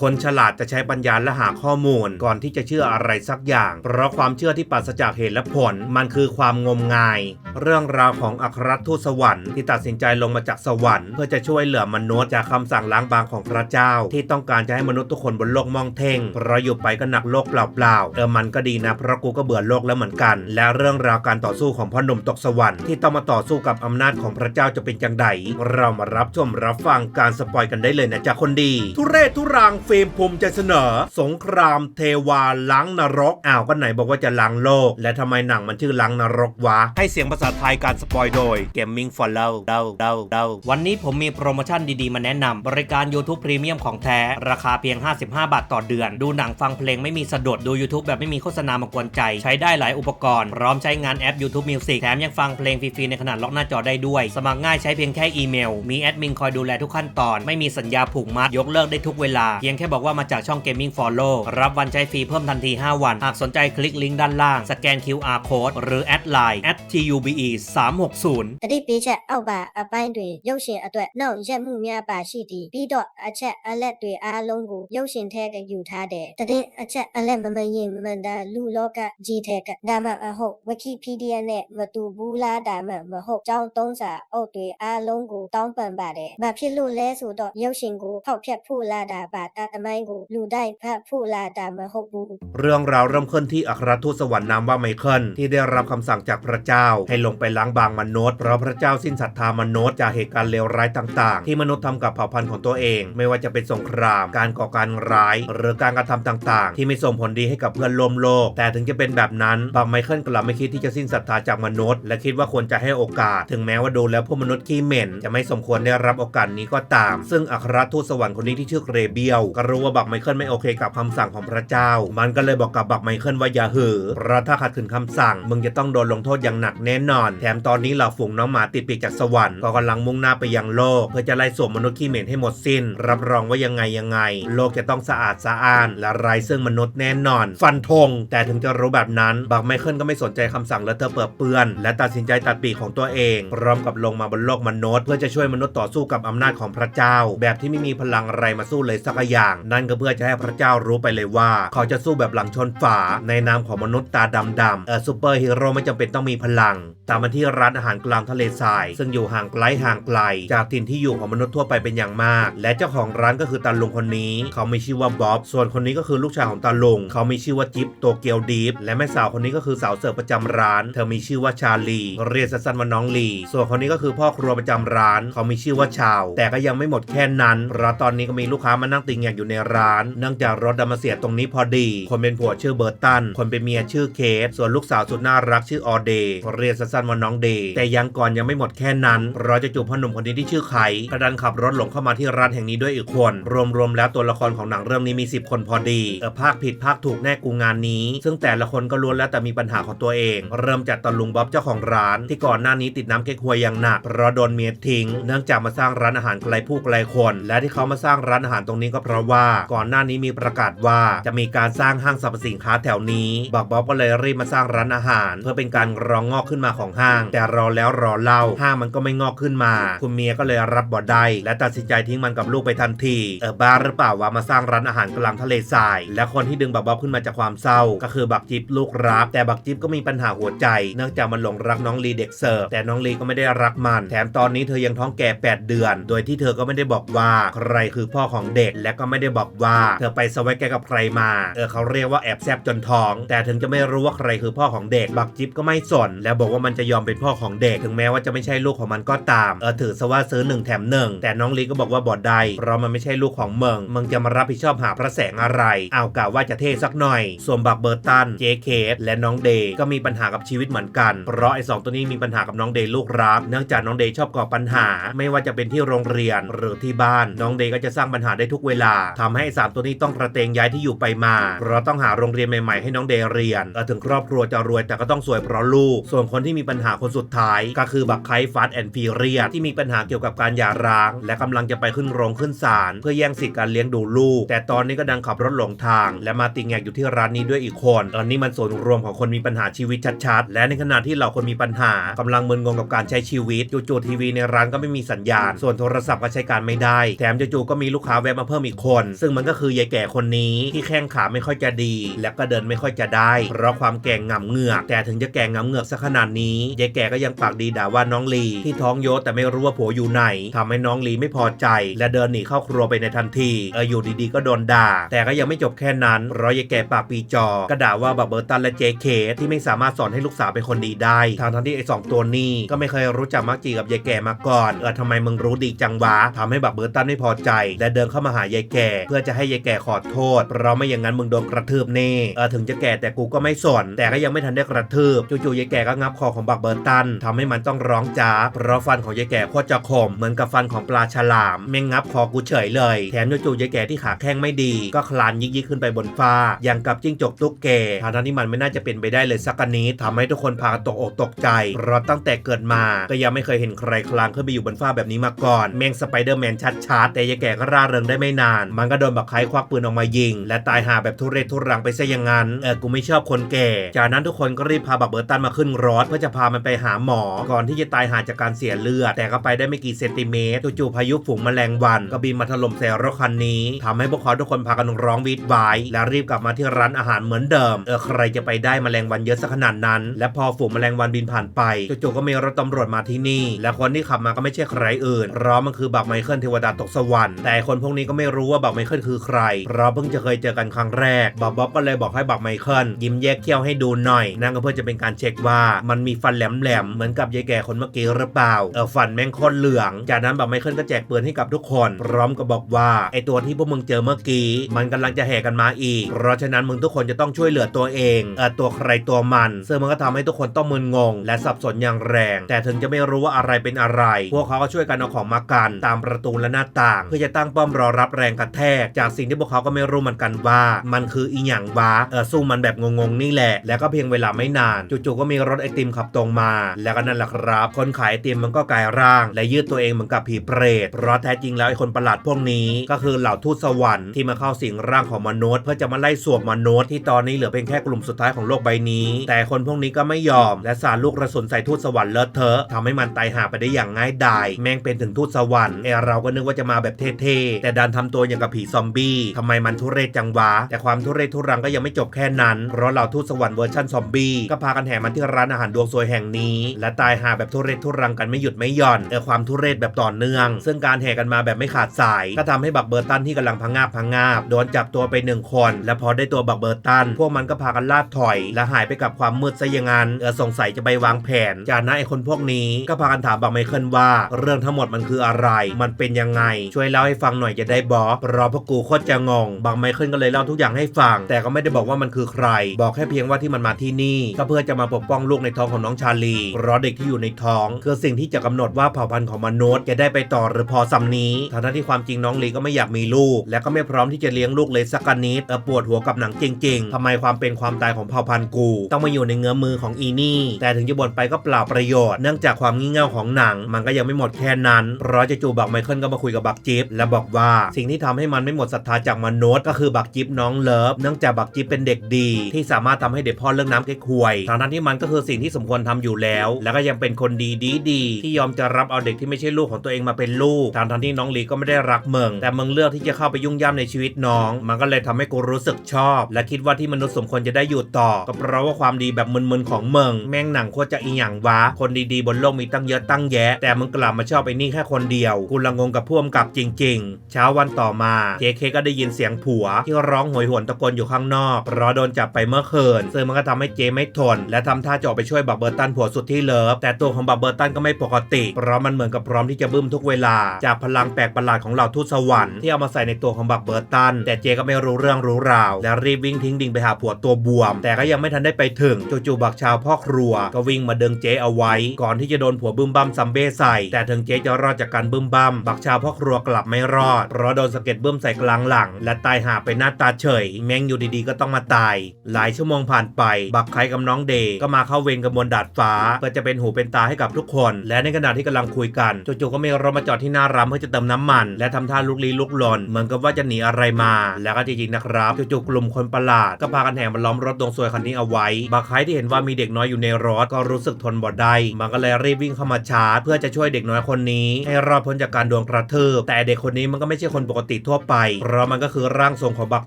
คนฉลาดจะใช้ปัญญาและหาข้อมูล ก่อนที่จะเชื่ออะไรสักอย่าง เพราะความเชื่อที่ปราศจากเหตุและผล มันคือความงมงาย เรื่องราวของอัครทูตสวรรค์ที่ตัดสินใจลงมาจากสวรรค์เพื่อจะช่วยเหลือมนุษย์จากคำสั่งล้างบางของพระเจ้า ที่ต้องการจะให้มนุษย์ทุกคนบนโลกมองเท่งเพราะอยู่ไปก็หนักโลกเปล่าๆเออมันก็ดีนะเพราะกูก็เบื่อโลกแล้วเหมือนกัน และเรื่องราวการต่อสู้ของพ่อหนุ่มตกสวรรค์ที่ต้องมาต่อสู้กับอำนาจของพระเจ้าจะเป็นจังไดเรามารับชมรับฟังการสปอยกันได้เลยนะจ๊ะคนดี ทุเรศทุรังฟิล์มภูมิใจเสนอ สงครามเทวาล้างนรกอ้าวก็ไหนบอกว่าจะล้างโลก และทำไมหนังมันชื่อล้างนรกวะ ให้เสียงภาษาไทยการสปอยโดย Gaming Follow เดาเดาเดาวันนี้ผมมีโปรโมชั่นดีๆ มาแนะนำบริการ YouTube Premium ของแท้ ราคาเพียง 55 บาทต่อเดือน ดูหนังฟังเพลงไม่มีสะดุดดู YouTube แบบไม่มีโฆษณามากวนใจ ใช้ได้หลายอุปกรณ์ พร้อมใช้งานแอป YouTube Music แถมยังฟังเพลงฟรีๆในขนาดล็อกหน้าจอได้ด้วย สมัครง่ายใช้เพียงแค่อีเมล มีแอดมินคอยดูแลทุกขั้นตอน ไม่มีสัญญาผูกมัดยกเลิกได้ทุกเวลาเพียงแค่บอกว่ามาจากช่อง Gaming Follow รับวันใช้ฟรีเพิ่มทันที 5 วัน หากสนใจคลิกลิงก์ด้านล่าง สแกน QR Code หรือแอดไลน์ @tube 360 တတိပေးချက်အောက်ပါအပိုင်းတွင်ရုပ်ရှင်အတွက်နှောင့်ရက်မှုများပါရှိသည်ပြီးတော့အချက်အလက်တွေအားလုံးကိုရုပ်ရှင်ထဲကယူထားတယ်တတိအချက်အလက်မမရင်မန္တာလူလောကကြီးထဲကဒါမှမဟုတ်ဝီကီပီဒီယာနဲ့မတူဘူးလားဒါမှမဟုတ်ကျောင်းသုံးစာအုပ်တွေအားလုံးကိုတောင်းပန်ပါတယ်ဘာဖြစ်လို့လဲဆိုတော့ရုပ်ရှင်ကိုဖောက်ဖျက်ဖို့လာတာပါ าไมหูดูได้พระผู้ลาตามาหบูเรื่องราวเริ่มขึ้นที่อัครทูตสวรรค์นามว่าไมเคิลที่ได้รับคำสั่งจากพระเจ้า ให้ลงไปล้างบางมนุษย์เพราะพระเจ้าสิ้นศรัทธามนุษย์จากเหตุการณ์เลวร้ายต่าง ๆ ที่มนุษย์ทำกับเผ่าพันธุ์ของตัวเอง ไม่ว่าจะเป็นสงคราม การก่อการร้าย หรือการกระทำต่าง ๆ ที่ไม่ส่งผลดีให้กับเพื่อนร่วมโลก แต่ถึงจะเป็นแบบนั้นบางไมเคิลกลับไม่คิดที่จะสิ้นศรัทธาจากมนุษย์ และคิดว่าควรจะให้โอกาส ถึงแม้ว่าดูแล้วพวกมนุษย์ขี้เหม็น จะไม่สมควรได้รับโอกาสนี้ก็ตาม ซึ่งอัครทูตสวรรค์คนนี้ที่ชื่อเรเบียวก็รู้ว่าบักไมเคิลไม่โอเคกับคำสั่งของพระเจ้า มันก็เลยบอกกับบักไมเคิลว่าอย่าหือเพราะถ้าขัดขืนคำสั่ง มึงจะต้องโดนลงโทษอย่างหนักแน่นอน แถมตอนนี้เหล่าฝูงน้องหมาติดปีกจากสวรรค์ก็กำลังมุ่งหน้าไปยังโลก เพื่อจะไล่ส่งมนุษย์ขี้เหม็นให้หมดสิ้น รับรองว่ายังไงยังไง โลกจะต้องสะอาดสะอ้าน และไร้ซึ่งมนุษย์แน่นอน ฟันธง แต่ถึงจะรู้แบบนั้นบักไมเคิลก็ไม่สนใจคำสั่งและเธอเปื้อเปื้อน และตัดสินใจตัดปีกของตัวเอง พร้อมกับลงมาบนโลกมนุษย์ เพื่อจะช่วยมนุษย์ต่อสู้กับอำนาจของพระเจ้า แบบที่ไม่มีพลังอะไรมาสู้เลยสักอย่างนั่นก็เพื่อจะให้พระเจ้ารู้ไปเลยว่า เขาจะสู้แบบหลังชนฝา ในนามของมนุษย์ตาดำๆเออซูเปอร์ฮีโร่ไม่จำเป็นต้องมีพลัง ตามมาที่ร้านอาหารกลางทะเลทราย ซึ่งอยู่ห่างไกลห่างไกล จากถิ่นที่อยู่ของมนุษย์ทั่วไปเป็นอย่างมาก และเจ้าของร้านก็คือตาลุงคนนี้ เขามีชื่อว่าบ๊อบ ส่วนคนนี้ก็คือลูกชายของตาลุง เขามีชื่อว่าจิ๊บโตเกียวดีฟ และแม่สาวคนนี้ก็คือสาวเสิร์ฟประจำร้าน เธอมีชื่อว่าชาลีเรียกสั้นๆว่าน้องลี ส่วนคนนี้ก็คือพ่อครัวประจำร้าน เขามีชื่อว่าชาว แต่ก็ยังไม่หมดแค่นั้นเพราะตอนนี้ก็มีลูกค้ามานั่งติงอย่างอยู่ในร้าน เนื่องจากรถดัมมาเสียตรงนี้พอดี คนเป็นผัวชื่อเบอร์ตัน คนเป็นเมียชื่อเคทส่วนลูกสาวสุดน่ารักชื่อออเดย์เรียกสั้นๆว่าน้องเดย์แต่ยังก่อนยังไม่หมดแค่นั้นเราจะจูบพ่อหนุ่มคนนี้ที่ชื่อไข่กระดันขับรถหลงเข้ามาที่ร้านแห่งนี้ด้วยอีกคน รวมๆแล้วตัวละครของหนังเรื่องนี้มี 10 คนพอดีเออภาคผิดภาคถูกแน่กูงานนี้ ซึ่งแต่ละคนก็ล้วนแล้วแต่มีปัญหาของตัวเอง เริ่มจากตลุงบ๊อบเจ้าของร้าน ที่ก่อนหน้านี้ติดน้ำเก๊กฮวยอย่างหนักเพราะโดนเมียทิ้ง เนื่องจากมาสร้างร้านอาหารไกลผู้ไกลคน และที่เขามาสร้างร้านอาหารตรงนี้ก็เพราะว่าก่อนหน้านี้มีประกาศว่าจะมีการสร้างห้างสรรพสินค้าแถวนี้บักบ๊อบก็เลยรีบมาสร้างร้านอาหาร เพื่อเป็นการรองงอกขึ้นมาของห้าง แต่รอแล้วรอเล่าห้างมันก็ไม่งอกขึ้นมา คุณเมียก็เลยรับบ่ได้และตัดสินใจทิ้งมันกับลูกไปทันทีเออบ้าหรือเปล่าว่ามาสร้างร้านอาหารกลางทะเลทราย และคนที่ดึงบักบ๊อบขึ้นมาจากความเศร้า ก็คือบักจิ๊บลูกรับแต่บักจิ๊บก็มีปัญหาหัวใจ เนื่องจากมันหลงรักน้องลีเด็กเสิร์ฟแต่น้องลีก็ไม่ได้รักมัน แถมตอนนี้เธอยังท้องแก่ 8 เดือน โดยที่เธอก็ไม่ได้บอกว่าใครคือพ่อของเด็กและก็ไไม่ได้บอกว่า เธอไปสวัสแกกับใครมา เออเขาเรียกว่าแอบแซบจนท้อง แต่ถึงจะไม่รู้ว่าใครคือพ่อของเด็กบักจิ๊บก็ไม่สน และบอกว่ามันจะยอมเป็นพ่อของเด็ก ถึงแม้ว่าจะไม่ใช่ลูกของมันก็ตาม เออถือซะว่าซื้อหนึ่งแถมหนึ่งแต่น้องลีก็บอกว่าบอดได้เพราะมันไม่ใช่ลูกของเมึงมึงจะมารับผิดชอบหาพระแสงอะไรเอากะว่าจะเท่สักหน่อย ส่วนบักเบอร์ตันเจเคสและน้องเดย์ก็มีปัญหากับชีวิตเหมือนกัน เพราะไอ้สองตัวนี้มีปัญหากับน้องเดย์ลูกรักเนื่องจากน้องเดย์ชอบก่อปัญหา ไม่ว่าจะเป็นที่โรงเรียนหรือที่บ้าน น้องเดย์ก็จะสร้างปัญหาได้ทุกเวลาทำให้ไอ้สามตัวนี้ต้องกระเตงย้ายที่อยู่ไปมาเพราะต้องหาโรงเรียนใหม่ๆให้น้องเดย์เรียนเออถึงครอบครัวจะรวยแต่ก็ต้องสวยเพราะลูก ส่วนคนที่มีปัญหาคนสุดท้าย ก็คือบักไคฟาสแอนด์ฟีเรียที่มีปัญหาเกี่ยวกับการหย่าร้าง และกำลังจะไปขึ้นโรงขึ้นศาลเพื่อแย่งสิทธิการเลี้ยงดูลูก แต่ตอนนี้ก็ดังขับรถหลงทาง และมาติงแงกอยู่ที่ร้านนี้ด้วยอีกคนตอนนี้มันส่วนรวมของคนมีปัญหาชีวิตชัดๆ และในขณะที่เราคนมีปัญหากำลังมึนงงกับการใช้ชีวิตจู่ๆทีวีในร้านก็ไม่มีสัญญาณ ส่วนโทรศัพท์ก็ใช้การไม่ได้ แถมจู่ๆก็มีลูกค้าแวะมาเพิ่มอีกคน ซึ่งมันก็คือยายแก่คนนี้ที่แข้งขาไม่ค่อยจะดี และก็เดินไม่ค่อยจะได้ เพราะความแก่งงำเหงือก แต่ถึงจะแก่งงำเหงือกสักขนาดนี้ยายแก่ก็ยังปากดีด่าว่าน้องลีที่ท้องโยแต่ไม่รู้ว่าผัวอยู่ไหนทำให้น้องลีไม่พอใจ และเดินหนีเข้าครัวไปในทันทีเอออยู่ดีๆก็โดนด่า แต่ก็ยังไม่จบแค่นั้นเพราะยายแก่ปากปีจอก็ด่าว่าบักเบอร์ตันและเจเคที่ไม่สามารถสอนให้ลูกสาวเป็นคนดีได้ทางทั้งที่ไอ้สองตัวนี้ก็ไม่เคยรู้จักมักจีกับยายแก่มาก่อนเออทำไมมึงรู้ดีจังวะทำให้บักเบอร์ตันไม่พอใจ และเดินเข้ามาหายายแก่ เพื่อจะให้ยายแก่ขอโทษ เพราะไม่อย่างนั้นมึงโดนกระทืบแน่เออถึงจะแก่แต่กูก็ไม่สน แต่ก็ยังไม่ทันได้กระทืบจู่ๆยายแก่ก็งับคอของบักเบอร์ตันทำให้มันต้องร้องจ้าเพราะฟันของยายแก่โคตรจะคมเหมือนกับฟันของปลาฉลามแม่งงับคอกูเฉยเลยแถมจู่ๆยายแก่ที่ขาแข้งไม่ดี ก็คลานยิกๆขึ้นไปบนฟ้า อย่างกับจิ้งจกตุ๊กแกทางนั้นที่มันไม่น่าจะเป็นไปได้เลยสักนิดทำให้ทุกคนพากตกอกตกใจ เพราะตั้งแต่เกิดมาก็ยังไม่เคยเห็นใครคลานขึ้นไปอยู่บนฟ้าแบบนี้มาก่อนแม่งสไปเดอร์แมนชัดๆแต่ยายแก่ก็ร่าเริงได้ไม่นานมันก็โดนบักไคควักปืนออกมายิง และตายหาแบบทุเรศทุรังไปซะอย่างนั้นเออกูไม่ชอบคนแก่ จากนั้นทุกคนก็รีบพาบักเบิร์ตันมาขึ้นรถเพื่อจะพามันไปหาหมอ ก่อนที่จะตายหาจากการเสียเลือด แต่ก็ไปได้ไม่กี่เซนติเมตรจู่ๆพายุฝูงแมลงวัน ก็บินมาถล่มใส่รถคันนี้ทำให้พวกเขาทุกคนพากันร้องวีดวายและรีบกลับมาที่ร้านอาหารเหมือนเดิมเออใครจะไปได้แมลงวันเยอะสักขนาดนั้น และพอฝูงแมลงวันบินผ่านไปจู่ๆก็มีรถตำรวจมาที่นี่ และคนที่ขับมาก็ไม่ใช่ใครอื่นเพราะมันคือบักไมเคิลเทวดาตกสวรรค์แต่คนพวกนี้ก็ไม่รู้ว่าบักไมเคิลคือใคร เราเพิ่งจะเคยเจอกันครั้งแรกบักบ๊อบก็เลยบอกให้บักไมเคิลยิ้มแยกเขี้ยวให้ดูหน่อย นั่นก็เพื่อจะเป็นการเช็คว่ามันมีฟันแหลมๆเหมือนกับยายแก่คนเมื่อกี้หรือเปล่าเออฟันแม่งคตรเหลือง จากนั้นบักไมเคิลก็แจกปืนให้กับทุกคน พร้อมกับบอกว่าไอตัวที่พวกมึงเจอเมื่อกี้มันกำลังจะแห่กันมาอีก เพราะฉะนั้นมึงทุกคนจะต้องช่วยเหลือตัวเองเออตัวใครตัวมัน ซึ่งมันก็ทำให้ทุกคนต้องมึนงง และสับสนอย่างแรง แต่ถึงจะไม่รู้ว่าอะไรเป็นอะไร พวกเขาก็ช่วยกันเอาของมากัน ตามประตูและหน้าต่าง เพื่อจะตั้งป้อมรอรับแรงกระแทก จากสิ่งที่พวกเขาก็ไม่รู้เหมือนกันว่า มันคืออีหยังวะเออสู้มันแบบงงๆนี่แหละ แล้วก็เพียงเวลาไม่นานจู่ๆก็มีรถไอติมขับตรงมา แล้วก็นั่นแหละครับคนขายไอติมมันก็กลายร่าง และยืดตัวเองเหมือนกับผีเปรตเพราะแท้จริงแล้วไอคนประหลาดพวกนี้ ก็คือเหล่าทูตสวรรค์ที่มาเข้าสิงร่างของมนุษย์ เพื่อจะมาไล่สวมมนุษย์ที่ตอนนี้เหลือเพียงแค่กลุ่มสุดท้ายของโลกใบนี้ แต่คนพวกนี้ก็ไม่ยอม และสารลูกกระสุนใส่ทูตสวรรค์เลอะเทอะทำให้มันตายหาไปได้อย่างง่ายดายแม่งเป็นถึงทูตสวรรค์ไอเราก็นึกว่าจะมาแบบเท่ๆแต่ดันทำตัวอยางกับผีซอมบี้ทำไมมันทุเรศจังวะ แต่ความทุเรศทุรังก็ยังไม่จบแค่นั้น เพราะเหล่าทูตสวรรค์เวอร์ชันซอมบี้ก็พากันแห่มาที่ร้านอาหารดวงซวยแห่งนี้ และตายหาแบบทุเรศทุรังกันไม่หยุดไม่หย่อนเออความทุเรศแบบต่อเนื่อง ซึ่งการแห่กันมาแบบไม่ขาดสาย ก็ทำให้บักเบอร์ตันที่กำลังพังงาบพังงาบโดนจับตัวไปหนึ่งคน และพอได้ตัวบักเบอร์ตัน พวกมันก็พากันลาดถอย และหายไปกับความมืดซะอย่างนั้นเออสงสัยจะไปวางแผน จากนั้นไอ้คนพวกนี้ก็พากันถามบักไมเคิลว่า เรื่องทั้งหมดมันคืออะไร มันเป็นยังไง ช่วยเล่าให้ฟังหน่อยจะได้บอกราะพวกกูโคตรจะงงบักไมเคิลก็เลยเล่าทุกอย่างให้ฟัง แต่ก็ไม่ได้บอกว่ามันคือใคร บอกแค่เพียงว่าที่มันมาที่นี่ ก็เพื่อจะมาปกป้องลูกในท้องของน้องชาลีเพราะเด็กที่อยู่ในท้อง คือสิ่งที่จะกำหนดว่าเผ่าพันธุ์ของมนุษย์จะได้ไปต่อหรือพอสำนี้ทั้งที่ความจริงน้องลีก็ไม่อยากมีลูก และก็ไม่พร้อมที่จะเลี้ยงลูกเลยสักนิดเออปวดหัวกับหนังจริง ๆทำไมความเป็นความตายของเผ่าพันธุ์กู ต้องมาอยู่ในเงื้อมือของอีนี่ แต่ถึงจะบ่นไปก็เปล่าประโยชน์เนื่องจากความงี่เง่าของหนัง มันก็ยังไม่หมดแค่นั้นเพราะจะจูบักไมเคิลก็มาคุยกับบักจิ๊บและบอกว่าสิ่งที่ทำให้มันไม่หมดศรัทธาจากมนุษย์ก็คือบักจิ๊บน้องเลิฟเนื่องจากบักจิ๊บเป็นเด็กดี ที่สามารถทำให้เด็กพ่อเรื่องน้ำเก๊กฮวยทางนั้นที่มันก็คือสิ่งที่สมควรทำอยู่แล้ว แล้วก็ยังเป็นคนดีดีดีที่ยอมจะรับเอาเด็กที่ไม่ใช่ลูกของตัวเองมาเป็นลูกทางทันที่น้องลีก็ไม่ได้รักเมืองแต่เมึงเลือกที่จะเข้าไปยุ่งย่ำในชีวิตน้อง มันก็เลยทำให้กูรู้สึกชอบ และคิดว่าที่มนุษย์สมควรจะได้อยู่ต่อ ก็เพราะว่าความดีแบบมึนๆของเมืองแม่งหนังโคตรจะอีหยังวะคนดีๆบนโลกมีตั้งเยอะตั้งแยะ แต่มึงกลับมาชอบไอ้นี่แค่คนเดียวกูละงงกับพ่วงกับจริง ๆ เช้าวันต่อมาเจเคก็ได้ยินเสียงผัว ที่ร้องโหยหวนตะโกนอยู่ข้างนอกเพราะโดนจับไปเมื่อคืนซึ่งมันก็ทำให้เจไม่ทน และทำท่าจะออกไปช่วยบักเบอร์ตันผัวสุดที่เลิฟแต่ตัวของบักเบอร์ตันก็ไม่ปกติ เพราะมันเหมือนกับพร้อมที่จะบึ้มทุกเวลา จากพลังแปลกประหลาดของเหล่าทูตสวรรค์ที่เอามาใส่ในตัวของบักเบอร์ตัน แต่เจก็ไม่รู้เรื่องรู้ราว และรีบวิ่งทิ้งดิ่งไปหาผัวตัวบวม แต่ก็ยังไม่ทันได้ไปถึงจู่ๆบักชาวพ่อครัว ก็วิ่งมาดึงเจเอาไว้ ก่อนที่จะโดนผัวบึ้มบั้มซัมเบ้ใส่ แต่ถึงเจจะรอดจากการบึ้มบั้มบักชาวพ่อครัวกลับไม่รอดเพราะโดนสะเก็ดบึ้มใส่กลางหลัง และตายหาไปหน้าตาเฉย แม่งอยู่ดีๆก็ต้องมาตาย หลายชั่วโมงผ่านไป บักไคกับน้องเดย์ก็มาเข้าเวรกับบนดาดฟ้าเพื่อจะเป็นหูเป็นตาให้กับทุกคน และในขณะที่กำลังคุยกันจู่ๆก็มีรถมาจอดที่หน้าร้านเพื่อจะเติมน้ำมัน และทำท่าลุกลี้ลุกลนเหมือนกับว่าจะหนีอะไรมา แล้วก็จริงๆนะครับจู่ๆกลุ่มคนประหลาดก็พากันแห่มาล้อมรถดวงซวยคันนี้เอาไว้ บักไคที่เห็นว่ามีเด็กน้อยอยู่ในรถก็รู้สึกทนบ่ได้มันก็เลยรีบวิ่งเข้ามาชาร์จเพื่อจะช่วยเด็กน้อยคนนี้ ให้รอดพ้นจากการโดนกระทืบแต่เด็กคนนี้มันก็ไม่ใช่คนปกติติทั่วไป เพราะมันก็คือร่างทรงของบัก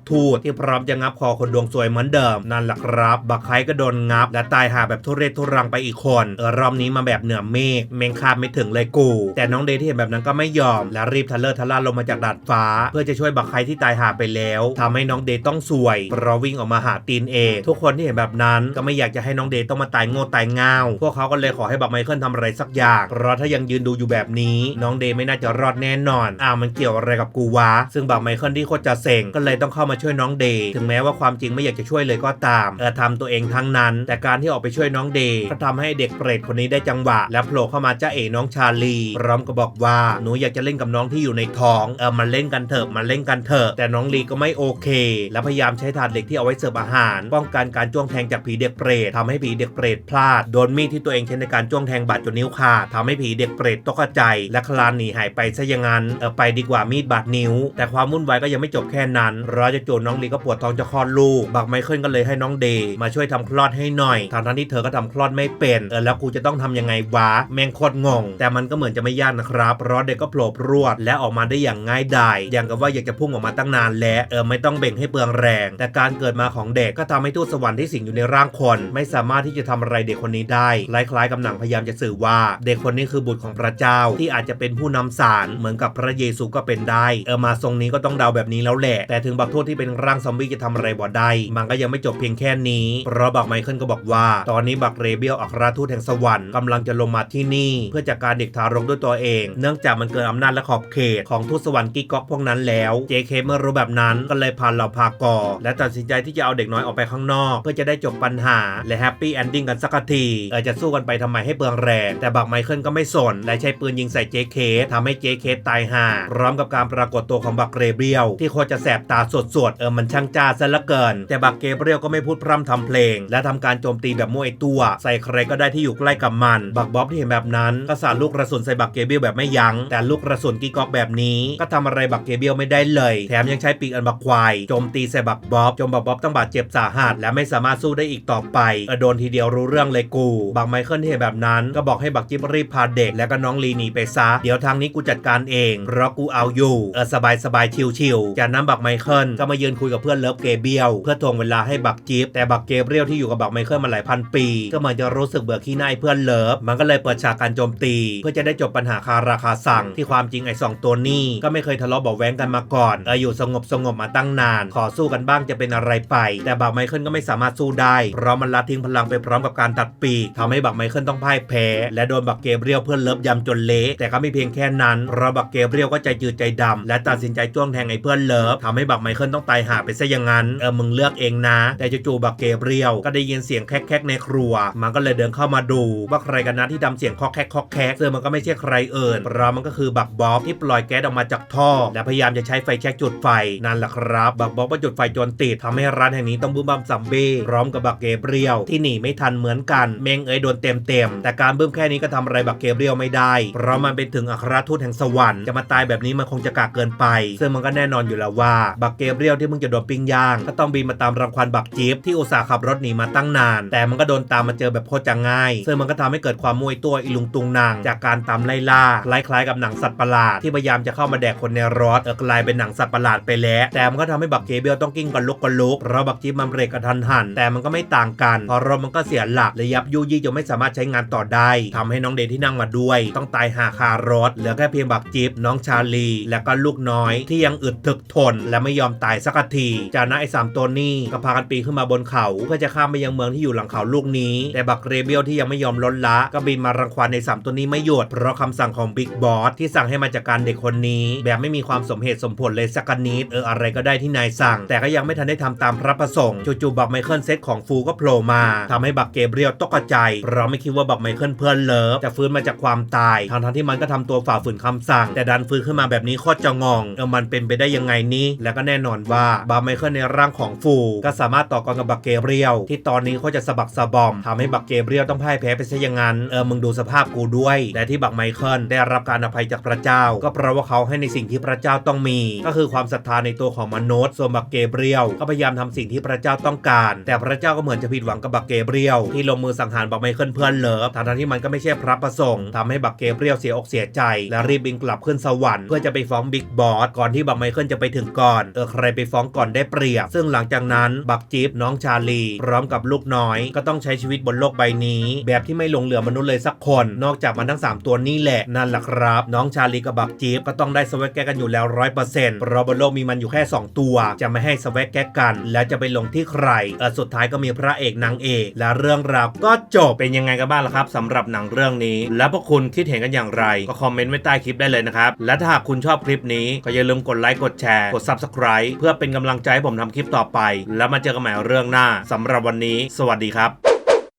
ทูตที่พร้อมจะงับคอคนดวงสวยเหมือนเดิม นั่นแหละครับ บักไคก็โดนงับ และตายหาแบบทุเรศทุรังไปอีกคนเออรอบนี้มาแบบเหนือเมฆเมงคาดไม่ถึงเลยกู แต่น้องเดย์ที่เห็นแบบนั้นก็ไม่ยอม และรีบทะเลอร์ทะล่าลงมาจากดาดฟ้า เพื่อจะช่วยบักไคที่ตายหาไปแล้วทำให้น้องเดย์ต้องสวยเพราะวิ่งออกมาหาตีนเองทุกคนที่เห็นแบบนั้นก็ไม่อยากจะให้น้องเดย์ต้องมาตายโง่ตายง่าวพวกเขาก็เลยขอให้บักไมเคิลทำอะไรสักอย่างเพราะถ้ายังยืนดูอยู่แบบนี้ น้องเดย์ไม่น่าจะรอดแน่นอนอ้าวมันเกี่ยวอะไรกับกูวะซึ่งบักไมเคิลที่โคตรจะเซ็งก็เลยต้องเข้ามาช่วยน้องเดย์ถึงแม้ว่าความจริงไม่อยากจะช่วยเลยก็ตามเออทำตัวเองทั้งนั้น แต่การที่ออกไปช่วยน้องเดย์ก็ทำให้เด็กเปรตคนนี้ได้จังหวะ และโผล่เข้ามาจ้าเอ๋น้องชาลีพร้อมกับอกว่าหนูอยากจะเล่นกับน้องที่อยู่ในท้องเออมาเล่นกันเถอะมาเล่นกันเถอะแต่น้องลีก็ไม่โอเค และพยายามใช้ถาดเหล็กที่เอาไว้เสิร์ฟอาหาร ป้องกันการจ้วงแทงจากผีเด็กเปรตทำให้ผีเด็กเปรตพลาดโดนมีดที่ตัวเองใช้ในการจ้วงแทงบาดจนนิ้วขาดทำให้ผีเด็กเปรตตกใจ และคลานหนีหายไปซะอย่างนั้นเออไปดีกว่ามีดบาดนิ้วแต่ความวุ่นวายก็ยังไม่จบแค่นั้นเรอจะจูนน้องลีก็ปวดท้องจะคลอดลูก บักไมเคิลก็เลยให้น้องเดย์มาช่วยทำคลอดให้หน่อยทางทั้งที่เธอก็ทำคลอดไม่เป็นเออแล้วกูจะต้องทำยังไงวะแมงโคตรงง แต่มันก็เหมือนจะไม่ยากนะครับเพราะเด็กก็โผล่รวดและออกมาได้อย่างง่ายดายอย่างกับว่าอยากจะพุ่งออกมาตั้งนานแล้วเออไม่ต้องเบ่งให้เปลืองแรง แต่การเกิดมาของเด็กก็ทำให้ทูตสวรรค์ที่สิงอยู่ในร่างคน ไม่สามารถที่จะทำอะไรเด็กคนนี้ได้คล้ายๆกับหนังพยายามจะสื่อว่า เด็กคนนี้คือบุตรของพระเจ้าที่อาจจะเป็นผู้นำสารเหมือนกับพระเยซูก็เป็นได้เออมาทรงนี้ก็ต้องเดาแบบนี้แล้วแหละ แต่ถึงบักโทษที่เป็นร่างซอมบี้จะทำอะไรบ่ได้มันก็ยังไม่จบเพียงแค่นี้ เพราะบักไมเคิลก็บอกว่า ตอนนี้บักเรเบียลอัครทูตแห่งสวรรค์กำลังจะลงมาที่นี่ เพื่อจัดการเด็กทารกด้วยตัวเอง เนื่องจากมันเกินอำนาจและขอบเขตของทูตสวรรค์กิ๊กก๊อกพวกนั้นแล้ว JK เมื่อรู้แบบนั้นก็เลยพาเหล่าพากอ และตัดสินใจที่จะเอาเด็กน้อยออกไปข้างนอก เพื่อจะได้จบปัญหาและแฮปปี้แอนดิ้งกันสักทีเออจะสู้กันไปทำไมให้เปลืองแรงแต่บักไมเคิลก็ไม่สนและใช้ปืนยิงใส่ JK ทำให้ JK ตายห่าพร้อมกับการปรากฏตัวของบักเกรเบียลที่โคตรจะแสบตาสดๆ เออมันช่างจ้าซะละเกิน แต่บักเกเบียลก็ไม่พูดพร่ำทำเพลง และทำการโจมตีแบบมวไอตัว ใส่ใครก็ได้ที่อยู่ใกล้กับมัน บักบ๊อบที่เห็นแบบนั้น ก็สาดลูกกระสุนใส่บักเกเบียลแบบไม่ยัง้งแต่ลูกกระสุนกิ๊กอกแบบนี้ ก็ทำอะไรบักเกเบียลไม่ได้เลย แถมยังใช้ปีกอันบักควายโจมตีใส่บักบ๊อบจนบักบ๊อบต้องบาดเจ็บสาหัสและไม่สามารถสู้ได้อีกต่อไปเออโดนทีเดียวรู้เรื่องเลยกู บักไมเคิลที่เห็นแบบนั้น ก็บอกให้บักจิ๊บรีบพาเด็ก และก็น้องลีหนีไปซะเดี๋ยวทางนี้กูจัดการเองเพราะกูเอาอยู่เออสบายสบายชิวชิวๆจากนั้นบักไมเคิลก็มายืนคุยกับเพื่อนเลิฟเกเบียลเพื่อทวงเวลาให้บักจิ๊บแต่บักเกเบียลที่อยู่กับบักไมเคิลมาหลายพันปี ก็เหมือนจะรู้สึกเบื่อขี้หน้าไอ้เพื่อนเลิฟมันก็เลยเปิดฉากการโจมตี เพื่อจะได้จบปัญหาคาราคาสั่งที่ความจริงไอ้สองตัวนี้ก็ไม่เคยทะเลาะเบาะแว้งกันมาก่อนเอออยู่สงบสงบมาตั้งนาน ขอสู้กันบ้างจะเป็นอะไรไป แต่บักไมเคิลก็ไม่สามารถสู้ได้เพราะมันละทิ้งพลังไปพร้อมกับการตัดปีกทำให้บักไมเคิลต้องพ่ายแพ้ และโดนบักเกเบียลเพื่อนเลิฟยำจนเละแต่ก็ไม่เพียงแค่นั้นเพราะบักเกเบียลก็ใจจืดใจดำและตัดดสินใจจ้วงแทงไอ้เพื่อนเลิฟทำให้บักไมเคิลต้องตายหาไปซะอย่างนั้น เออมึงเลือกเองนะ แต่จู่ๆบักเกเบรียลก็ได้ยินเสียงแคกๆในครัว มันก็เลยเดินเข้ามาดูว่าใครกันนะที่ทำเสียงคอกแคกคอกแคกซึ่งมันก็ไม่ใช่ใครเอ่นเพราะมันก็คือบักบ๊อบที่ปล่อยแก๊สออกมาจากท่อ และพยายามจะใช้ไฟแช็กจุดไฟนั่นแหละครับบักบ๊อบก็จุดไฟจนติดทำให้ร้านแห่งนี้ต้องบูมบัมซัมเบ้พร้อมกับบักเกเบรียลที่หนีไม่ทันเหมือนกันเมงเอ๋ยโดนเต็มเต็มๆแต่การบึ้มแค่นี้ก็ทำอะไรบักเกเรียลไม่ได้ เพราะมันเป็นถึงอัครทูตแห่งสวรรค์จะมาตายแบบนี้มันคงจะกากเกินไปซึ่งมันก็แน่นอนอยู่แล้วว่าบักเกเบรียลที่มึงจะโดนปิ้งย่าง ก็ต้องบินมาตามรังควานบักจีบที่อุตส่าห์ขับรถหนีมาตั้งนาน แต่มันก็โดนตามมาเจอแบบโคตรจะง่าย ซึ่งมันก็ทำให้เกิดความมวยตัวอีลุงตุงนางจากการตามไล่ล่าคล้ายๆกับหนังสัตว์ประหลาดที่พยายามจะเข้ามาแดกคนในรถเออกลายเป็นหนังสัตว์ประหลาดไปแล้ว แต่มันก็ทำให้บักเกเบรียลต้องกิ้งกันลุกกันลุกเพราะบักจีบมันเบรกกระทันหัน แต่มันก็ไม่ต่างกันพอรถมันก็เสียหลักและยับยุยี่จนไม่สามารถใช้งานต่อได้ทำให้น้องเดที่นั่งมาด้วย ต้องตายหาคารถเหลือแค่เพียงบักจิ๊บน้องชาลี และก็ลูกน้อยที่ยังอึดถึกทน และไม่ยอมตายสักทีจากนั้นไอ้สามตัวนี้ก็พากันปีนขึ้นมาบนเขาเพื่อจะข้ามไปยังเมืองที่อยู่หลังเขาลูกนี้ แต่บักเรเบียลที่ยังไม่ยอมล้นละ ก็บินมารังควานในสามตัวนี้ไม่หยุดเพราะคำสั่งของบิ๊กบอสที่สั่งให้มาจัดการเด็กคนนี้ แบบไม่มีความสมเหตุสมผลเลยสักนิดเอออะไรก็ได้ที่นายสั่ง แต่ก็ยังไม่ทันได้ทำตามพระประสงค์จู่ๆบักไมเคิลเซตของฟูก็โผล่มาทำให้บักเกเบรียลตกใจเพราะไม่คิดว่าบักไมเคิลเพื่อนเลิฟจะฟื้นมาจากความตายทั้งๆที่มันก็ทำตัวฝ่าฝืนคำสั่ง แต่ดันฟื้นขึ้นมาแบบนี้โคตรจะงงเออมันเป็นไปได้ยังไงนี่และก็แน่นอนว่าบักไมเคิลในร่างของฟู ก็สามารถต่อกรกับบักเกเบรียลที่ตอนนี้เขาจะสะบักสะบอมทำให้บักเกเบรียลต้องพ่ายแพ้ไปซะอย่างนั้นเออมึงดูสภาพกูด้วยและที่บักไมเคิลได้รับการอภัยจากพระเจ้า ก็เพราะว่าเขาให้ในสิ่งที่พระเจ้าต้องมี ก็คือความศรัทธาในตัวของมนุษย์ส่วนบักเกเบรียลก็พยายามทำสิ่งที่พระเจ้าต้องการ แต่พระเจ้าก็เหมือนจะผิดหวังกับบักเกเบรียลที่ลงมือสังหารบักไมเคิลเพื่อนเลิฟทั้งที่มันก็ไม่ใช่พระประสงค์ทำให้บักเกเบรียลเสียอกเสียใจ และรีบบินกลับขึ้นสวรรค์เพื่อจะไปฟ้องบิ๊กบออสก่อนที่บักไมเคิลจะไปถึงก่อน เออใครไปฟ้องก่อนได้เปรียบ ซึ่งหลังจากนั้นบักจิ๊บน้องชาลี พร้อมกับลูกน้อย ก็ต้องใช้ชีวิตบนโลกใบนี้ แบบที่ไม่หลงเหลือมนุษย์เลยสักคน นอกจากมันทั้ง 3 ตัวนี้แหละ นั่นแหละครับ น้องชาลีกับบักจิ๊บก็ต้องได้สวักแกกันอยู่แล้วร้อยเปอร์เซ็นต์เพราะบนโลกมีมันอยู่แค่ 2 ตัว จะไม่ให้สวักแกกัน แล้วจะไปลงที่ใคร เออสุดท้ายก็มีพระเอกนางเอก และเรื่องราวก็จบเป็นยังไงกันบ้างล่ะครับสำหรับหนังเรื่องนี้ แล้วพวกคุณคิดเห็นกันอย่างไร ก็คอมเมนต์ไว้ใต้คลิปได้เลยนะครับและถ้าหากคุณชอบคลิปนี้ก็อย่าลืมกดไลค์กดแชร์กด Subscribe เพื่อเป็นกำลังใจให้ผมทำคลิปต่อไป แล้วมาเจอกันใหม่เรื่องหน้าสำหรับวันนี้ สวัสดีครับ